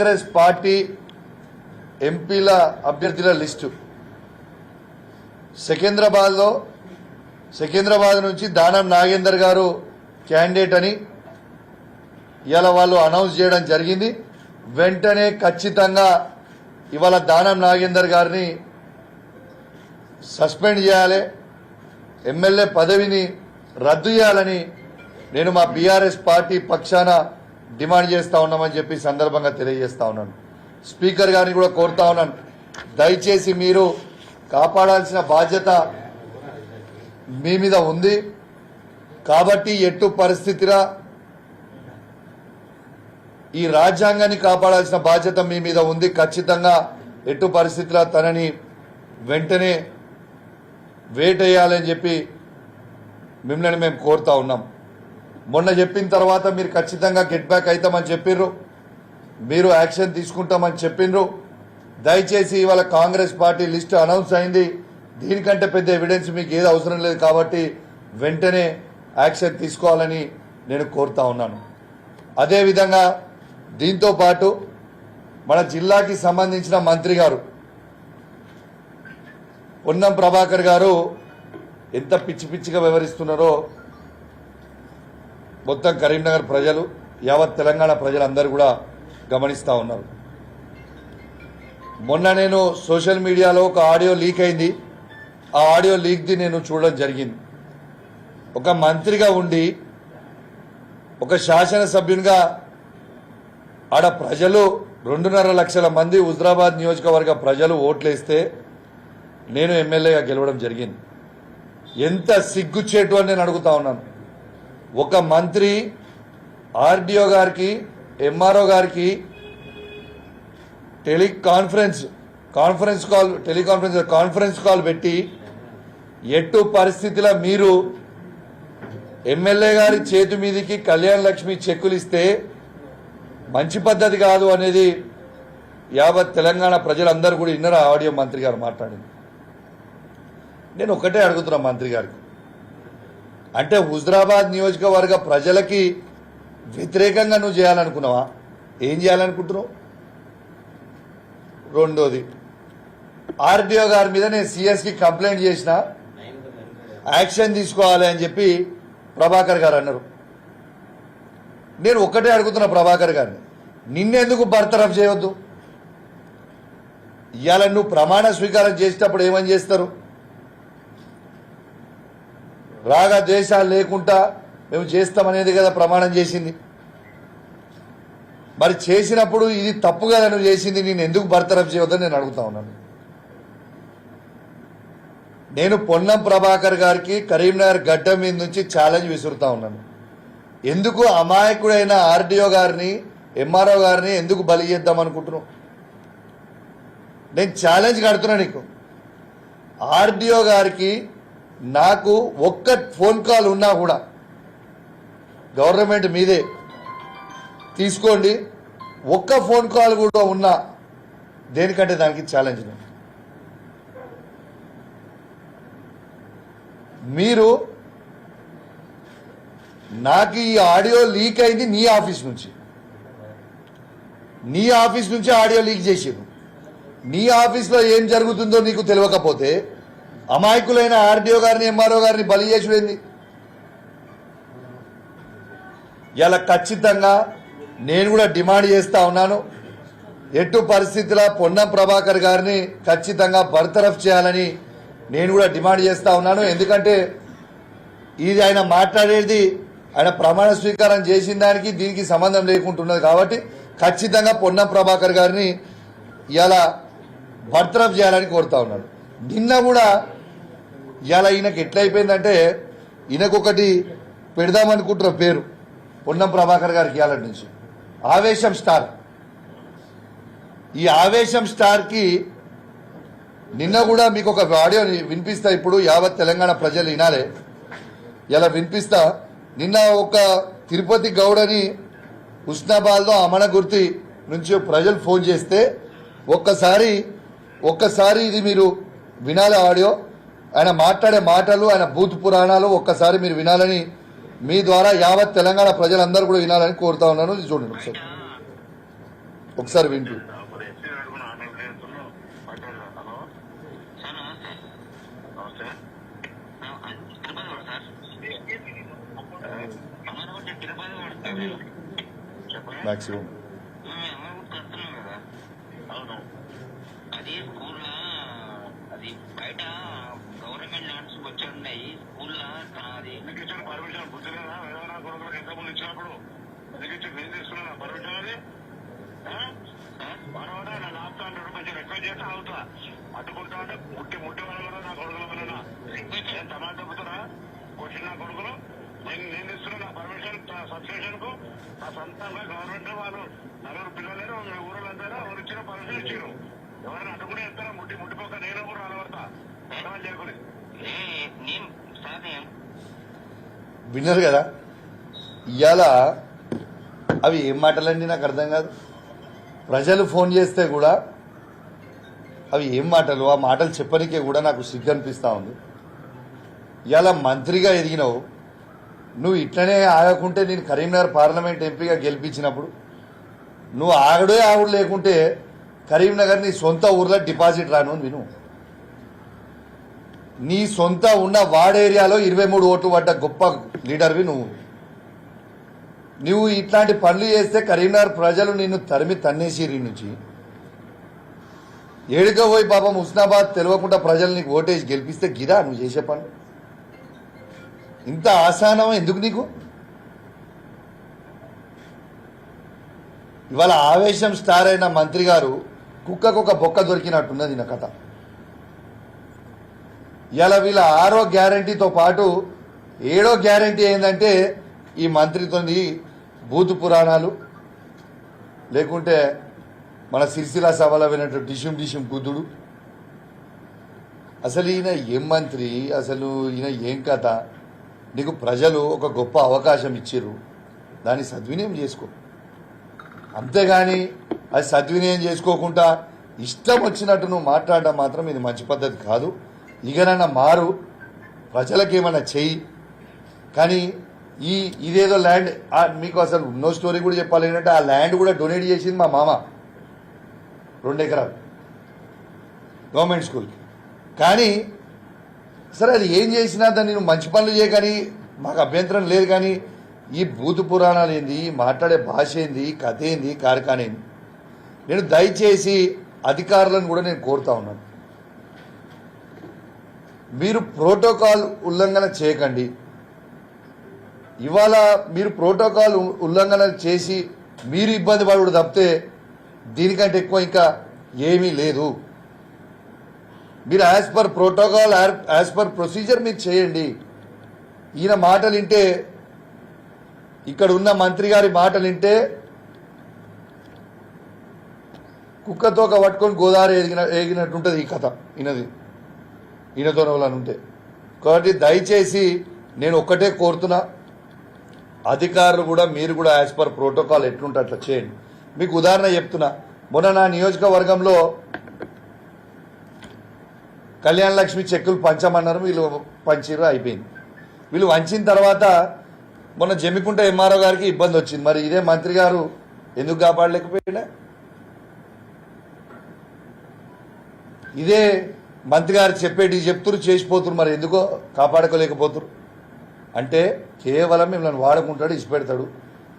Congress party ఎంపీల అభ్యర్థుల list. సికింద్రాబాద్లో సికింద్రాబాద్ నుంచి దానం నాగేందర్ గారు క్యాండిడేట్ అని ఇవాళ వాళ్ళు అనౌన్స్ చేయడం జరిగింది. వెంటనే ఖచ్చితంగా ఇవాళ దానం నాగేందర్ గారిని సస్పెండ్ చేయాలి. ఎమ్మెల్యే పదవిని రద్దు చేయాలని నేను మా బీఆర్ఎస్ పార్టీ పక్షాన డిమాండ్ చేస్తా ఉన్నామని చెప్పి సందర్భంగా తెలియజేస్తా ఉన్నాను. స్పీకర్ గారిని కూడా కోరుతా ఉన్నాను. దయచేసి మీరు కాపాడాల్సిన బాధ్యత మీ మీద ఉంది. కాబట్టి ఎట్టు పరిస్థితిరా ఈ రాజ్యాంగాన్ని కాపాడాల్సిన బాధ్యత మీ మీద ఉంది. ఖచ్చితంగా ఎట్టు పరిస్థితిలో తనని వెంటనే వేటేయాలని చెప్పి మిమ్మల్ని మేము కోరుతా ఉన్నాం. మొన్న చెప్పిన తర్వాత మీరు ఖచ్చితంగా గెట్ బ్యాక్ అవుతామని చెప్పిర్రు. మీరు యాక్షన్ తీసుకుంటామని చెప్పిండ్రు దయచేసి ఇవాళ కాంగ్రెస్ పార్టీ లిస్ట్ అనౌన్స్ అయింది. దీనికంటే పెద్ద ఎవిడెన్స్ మీకు ఏది అవసరం లేదు కాబట్టి వెంటనే యాక్షన్ తీసుకోవాలని నేను కోరుతా ఉన్నాను. అదేవిధంగా దీంతో పాటు మన జిల్లాకి సంబంధించిన మంత్రి గారు పొన్నం ప్రభాకర్ గారు ఎంత పిచ్చి పిచ్చిగా వివరిస్తున్నారో మొత్తం కరీంనగర్ ప్రజలు యావత్ తెలంగాణ ప్రజలందరూ కూడా గమనిస్తూ ఉన్నారు. మొన్న నేను సోషల్ మీడియాలో ఒక ఆడియో లీక్ అయింది. ఆ ఆడియో లీక్ది నేను చూడడం జరిగింది. ఒక మంత్రిగా ఉండి ఒక శాసనసభ్యునిగా ఆడ ప్రజలు రెండున్నర లక్షల మంది హుజరాబాద్ నియోజకవర్గ ప్రజలు ఓట్లేస్తే నేను ఎమ్మెల్యేగా గెలవడం జరిగింది. ఎంత సిగ్గుచ్చేటు అని నేను అడుగుతా ఉన్నాను. ఒక మంత్రి ఆర్డీఓ గారికి ఎంఆర్ఓ గారికి teleconference conference call teleconference conference call పెట్టి ఎట్టు పరిస్థితిలో మీరు ఎమ్మెల్యే గారి చేతి మీదకి కళ్యాణ లక్ష్మి చెక్కులు ఇస్తే మంచి పద్ధతి కాదు అనేది యావత్ తెలంగాణ ప్రజలందరూ కూడా ఇన్నర ఆడియో మంత్రి గారు మాట్లాడింది. నేను ఒకటే అడుగుతున్నా మంత్రి గారికి. అంటే హుజరాబాద్ నియోజకవర్గ ప్రజలకి వ్యతిరేకంగా నువ్వు చేయాలనుకున్నావా? ఏం చేయాలనుకుంటున్నావు? రెండోది ఆర్డీఓ గారి మీద నేను సిఎస్కి కంప్లైంట్ చేసిన యాక్షన్ తీసుకోవాలి అని చెప్పి ప్రభాకర్ గారు అన్నారు. నేను ఒక్కటే అడుగుతున్నా ప్రభాకర్ గారిని నిన్నెందుకు బర్తరఫ్ చేయవద్దు ఇవాళ నువ్వు ప్రమాణ స్వీకారం చేసేటప్పుడు ఏమని చేస్తారు? రాగద్వేషాలు లేకుండా మేము చేస్తామనేది కదా ప్రమాణం చేసింది. మరి చేసినప్పుడు ఇది తప్పు కదా నువ్వు చేసింది నేను ఎందుకు బర్తరఫ్ చేయవద్దని నేను అడుగుతా ఉన్నాను. నేను పొన్నం ప్రభాకర్ గారికి కరీంనగర్ గడ్డ మీద నుంచి ఛాలెంజ్ విసురుతా ఉన్నాను. ఎందుకు అమాయకుడైన ఆర్డీఓ గారిని ఎంఆర్ఓ గారిని ఎందుకు బలి చేద్దాం అనుకుంటున్నావు? నేను ఛాలెంజ్ కడుతున్నా నీకు. ఆర్డీఓ గారికి నాకు ఒక్క ఫోన్ కాల్ ఉన్నా కూడా గవర్నమెంట్ మీదే తీసుకోండి. ఒక్క ఫోన్ కాల్ కూడా ఉన్నా దేనికంటే దానికి ఛాలెంజ్ మీరు నాకు ఈ ఆడియో లీక్ అయింది నీ ఆఫీస్ నుంచి. నీ ఆఫీస్ నుంచి ఆడియో లీక్ చేసాను నీ ఆఫీస్లో ఏం జరుగుతుందో నీకు తెలియకపోతే అమాయకులైన ఆర్డీఓ గారిని ఎంఆర్ఓ గారిని బలి చేసుడేంది ఇలా ఖచ్చితంగా నేను కూడా డిమాండ్ చేస్తా ఉన్నాను. ఎటు పరిస్థితుల పొన్నం ప్రభాకర్ గారిని ఖచ్చితంగా బర్తరఫ్ చేయాలని నేను కూడా డిమాండ్ చేస్తా ఉన్నాను. ఎందుకంటే ఇది ఆయన మాట్లాడేది ఆయన ప్రమాణ స్వీకారం చేసిన దానికి దీనికి సంబంధం లేకుంటున్నది కాబట్టి ఖచ్చితంగా పొన్నం ప్రభాకర్ గారిని ఇలా బర్తరఫ్ చేయాలని కోరుతా ఉన్నాడు నిన్న కూడా ఇవాళ ఈయనకి ఎట్లయిపోయిందంటే ఈయనకొకటి పెడదామనుకుంటున్న పేరు పొన్నం ప్రభాకర్ గారికి ఇవాళ నుంచి. ఆవేశం స్టార్. ఈ ఆవేశం స్టార్కి నిన్న కూడా మీకు ఒక ఆడియో వినిపిస్తా ఇప్పుడు యావత్ తెలంగాణ ప్రజలు వినాలే. ఇలా వినిపిస్తా నిన్న ఒక తిరుపతి గౌడని హుస్నాబాద్లో అమనగుర్తి నుంచి ప్రజలు ఫోన్ చేస్తే ఒక్కసారి ఒక్కసారి ఇది మీరు వినాలి ఆడియో. ఆయన మాట్లాడే మాటలు ఆయన బూత్ పురాణాలు ఒక్కసారి మీరు వినాలని మీ ద్వారా యావత్ తెలంగాణ ప్రజలందరూ కూడా వినాలని కోరుతా ఉన్నాను. చూడండి ఒకసారి. ఒకసారి వింటూ. మాక్సిమం కదా అది అది బయట గవర్నమెంట్ ల్యాండ్స్ వచ్చి ఉన్నాయి స్కూల్లో అది ఎందుకు ఇచ్చారు? పర్మిషన్ బుద్ధి లేదా వేదవరా కొడుకులకు ఎంత ముందు ఇచ్చినప్పుడు? ఎందుకు ఇచ్చి నేను తీసుకున్నా పర్మిషన్ అది? నన్ను ఆపుతా అంటే కొంచెం రిక్వెస్ట్ చేస్తే ఆగుతా అడ్డుకుంటా అంటే ముట్టి ముట్టి వాళ్ళు నా కొడుకుల వలన. నేను టమాటా దెబ్బతున్నా కొట్టిన నా కొడుకులు. నేను నేను ఇస్తున్నా నా పర్మిషన్ సబ్స్టేషన్కు నా సొంతంగా గవర్నమెంట్ వాళ్ళు నలుగురు పిల్లలేరు ఊరు అంటారా ఎవరు ఇచ్చిన పర్మిషన్ ఇచ్చారు ఎవరైనా అడ్డుకునే ఇస్తారా ముట్టి ముట్టిపోక నేను కూడా అలవడతా ఏమని చేయకూడదు. విన్నారు కదా? ఇవాళ అవి ఏం మాటలండి నాకు అర్థం కాదు. ప్రజలు ఫోన్ చేస్తే కూడా అవి ఏం మాటలు? ఆ మాటలు చెప్పనికే కూడా నాకు సిగ్గు అనిపిస్తూ ఉంది. ఇవాళ మంత్రిగా ఎదిగినావు. నువ్వు ఇట్లనే ఆగకుంటే నేను కరీంనగర్ పార్లమెంట్ ఎంపీగా గెలిపించినప్పుడు నువ్వు ఆగడే ఆగుడు లేకుంటే కరీంనగర్ నీ సొంత ఊర్లో డిపాజిట్ రాను విను. నీ సొంత ఉన్న వార్డ్ ఏరియాలో ఇరవై మూడు ఓట్లు పడ్డ గొప్ప లీడర్వి నువ్వు. నువ్వు ఇట్లాంటి పనులు చేస్తే కరీంనగర్ ప్రజలు నిన్ను తరిమి తన్నేసిరి నుంచి. ఏడుగా పోయి పాపం హుస్నాబాద్ తెలియకుండా ప్రజలు నీకు ఓటేసి గెలిపిస్తే గిరా నువ్వు చేసే పని. ఇంత ఆసానం ఎందుకు నీకు? ఇవాళ ఆవేశం స్టార్ అయిన మంత్రి గారు కుక్కకు ఒక బొక్క దొరికినట్టున్నది నా కథ. ఇలా వీళ్ళ ఆరో గ్యారంటీతో పాటు ఏడో గ్యారంటీ ఏంటంటే ఈ మంత్రితోని భూతు పురాణాలు లేకుంటే మన సిరిసిల సభలో వినట్టు డిషుం డిషుం కుదుడు అసలు ఈయన ఏం మంత్రి? అసలు ఈయన ఏం కథ? నీకు ప్రజలు ఒక గొప్ప అవకాశం ఇచ్చిర్రు. దాన్ని సద్వినియోగం చేసుకో. అంతేగాని అది సద్వినియోగం చేసుకోకుండా ఇష్టం వచ్చినట్టు నువ్వు మాట్లాడడం మాత్రం ఇది మంచి పద్ధతి కాదు. ఇకనన్నా మారు ప్రజలకు ఏమైనా చెయ్యి కానీ ఈ ఇదేదో ల్యాండ్ మీకు అసలు నో స్టోరీ కూడా చెప్పాలి ఏంటంటే ఆ ల్యాండ్ కూడా డొనేట్ చేసింది మా మామ. రెండు ఎకరాలు. గవర్నమెంట్ స్కూల్కి. కానీ సరే అది ఏం చేసినా దాన్ని నువ్వు మంచి పనులు చేయగాని మాకు అభ్యంతరం లేదు కానీ ఈ భూత పురాణాలు ఏంది మాట్లాడే భాష ఏంది కథ ఏంది కార్ఖాన నేను దయచేసి అధికారులను కూడా నేను కోరుతా ఉన్నాను. మీరు ప్రోటోకాల్ ఉల్లంఘన చేయకండి. ఇవాళ మీరు ప్రోటోకాల్ ఉల్లంఘన చేసి మీరు ఇబ్బంది పడు తప్పితే దీనికంటే ఎక్కువ ఇంకా ఏమీ లేదు. మీరు as per protocol as per procedure మీరు చేయండి. ఈయన మాటలు వింటే ఇక్కడ ఉన్న మంత్రి గారి మాటలు వింటే కుక్కతోక పట్టుకొని గోదావరి ఎదిగిన ఎగినట్టుంటుంది ఈ కథ ఈయనది ఈయనతో ఉంటే. కాబట్టి దయచేసి నేను ఒక్కటే కోరుతున్నా అధికారులు కూడా మీరు కూడా యాజ్ పర్ ప్రోటోకాల్ ఎట్లుంటే అట్లా చేయండి. మీకు ఉదాహరణ చెప్తున్నా మొన్న నా నియోజకవర్గంలో కళ్యాణ లక్ష్మి చెక్కులు పంచమన్నారు వీళ్ళు పంచిరు అయిపోయింది. వీళ్ళు వంచిన తర్వాత మొన్న జమ్మికుంట ఎంఆర్ఓ గారికి ఇబ్బంది వచ్చింది. మరి ఇదే మంత్రి గారు ఎందుకు కాపాడలేకపోయినా? ఇదే మంత్రి గారు చెప్పేటి చెప్తురు చేసిపోతురు మరి ఎందుకో కాపాడుకోలేకపోతురు అంటే కేవలం మిమ్మల్ని వాడుకుంటాడు ఇచ్చిపెడతాడు.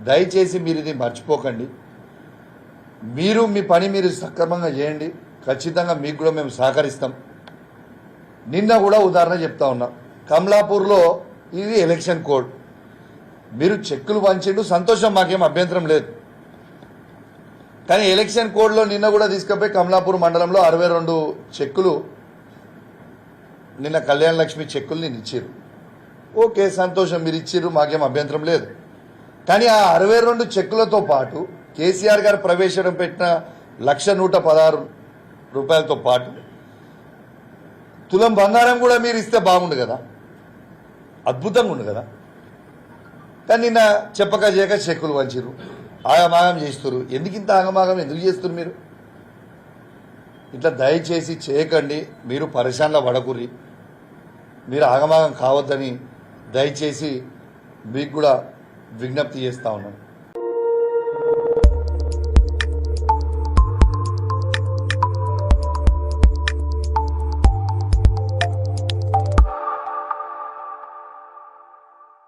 దయచేసి మీరు ఇది మర్చిపోకండి. మీరు మీ పని మీరు సక్రమంగా చేయండి. ఖచ్చితంగా మీకు కూడా మేము సహకరిస్తాం. నిన్న కూడా ఉదాహరణ చెప్తా ఉన్నా. కమలాపూర్లో ఇది ఎలక్షన్ కోడ్. మీరు చెక్కులు పంచిండు సంతోషం మాకేం అభ్యంతరం లేదు. కానీ ఎలక్షన్ కోడ్లో నిన్న కూడా తీసుకుపోయి కమలాపూర్ మండలంలో అరవై రెండు చెక్కులు నిన్న కళ్యాణ లక్ష్మి చెక్కులు నేను ఇచ్చిర్రు ఓకే సంతోషం మీరు ఇచ్చారు మాకేం అభ్యంతరం లేదు. కానీ ఆ అరవై రెండు చెక్కులతో పాటు కేసీఆర్ గారు ప్రవేశం పెట్టిన లక్ష నూట పదహారు రూపాయలతో పాటు తులం బంగారం కూడా మీరు ఇస్తే బాగుండు కదా? అద్భుతంగా ఉండు కదా? కానీ నిన్న చెప్పక చేయక చెక్కులు వంచిరు ఆగమాగం చేస్తున్నారు ఎందుకు ఇంత ఆగమాగం? ఎందుకు చేస్తున్నారు మీరు? ఇట్లా దయచేసి చేయకండి మీరు పరిశాన్ల పడకుర్రి. మీరు ఆగమాగం కావద్దని దయచేసి మీకు కూడా విజ్ఞప్తి చేస్తా ఉన్నాను.